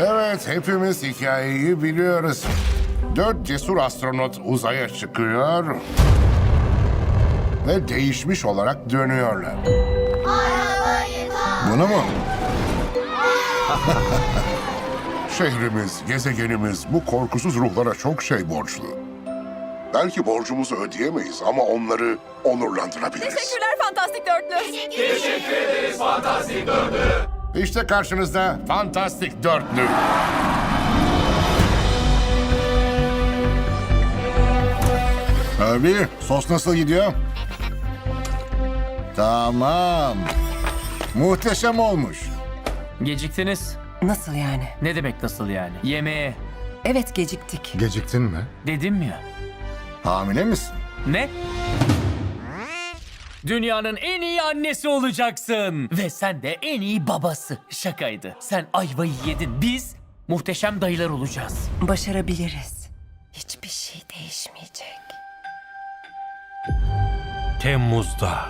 Evet, hepimiz hikayeyi biliyoruz. Dört cesur astronot uzaya çıkıyor ve değişmiş olarak dönüyorlar. Bunu mu? Şehrimiz, gezegenimiz bu korkusuz ruhlara çok şey borçlu. Belki borcumuzu ödeyemeyiz ama onları onurlandırabiliriz. Teşekkürler Fantastik Dörtlü. İşte karşınızda Fantastik Dörtlü. Abi, sos nasıl gidiyor? Tamam. Muhteşem olmuş. Geciktiniz. Nasıl yani? Ne demek nasıl yani? Yemeğe. Evet geciktik. Geciktin mi? Dedim ya. Hamile misin? Ne? Dünyanın en iyi annesi olacaksın. Ve sen de en iyi babası. Şakaydı. Sen ayvayı yedin. Biz muhteşem dayılar olacağız. Başarabiliriz. Hiçbir şey değişmeyecek. Temmuz'da.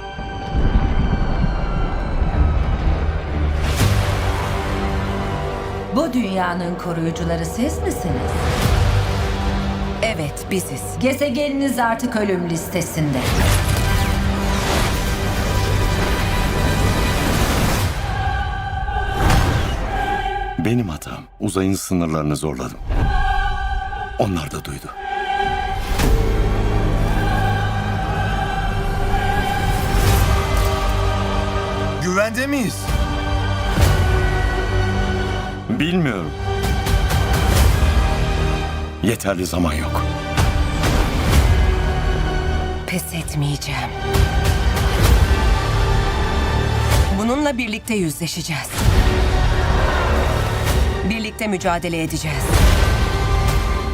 Bu dünyanın koruyucuları siz misiniz? Evet biziz. Gezegeniniz artık ölüm listesinde. Benim hatam. Uzayın sınırlarını zorladım. Onlar da duydu. Güvende miyiz? Bilmiyorum. Yeterli zaman yok. Pes etmeyeceğim. Bununla birlikte yüzleşeceğiz. Birlikte mücadele edeceğiz.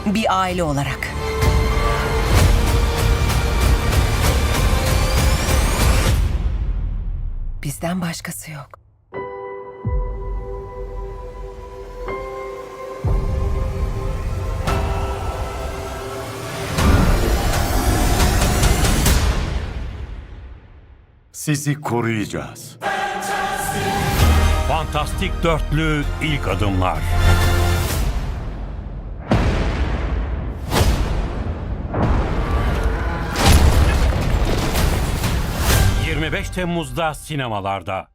Bir aile olarak. Bizden başkası yok. Sizi koruyacağız. Fantastik Dörtlü ilk adımlar. ...25 Temmuz'da sinemalarda.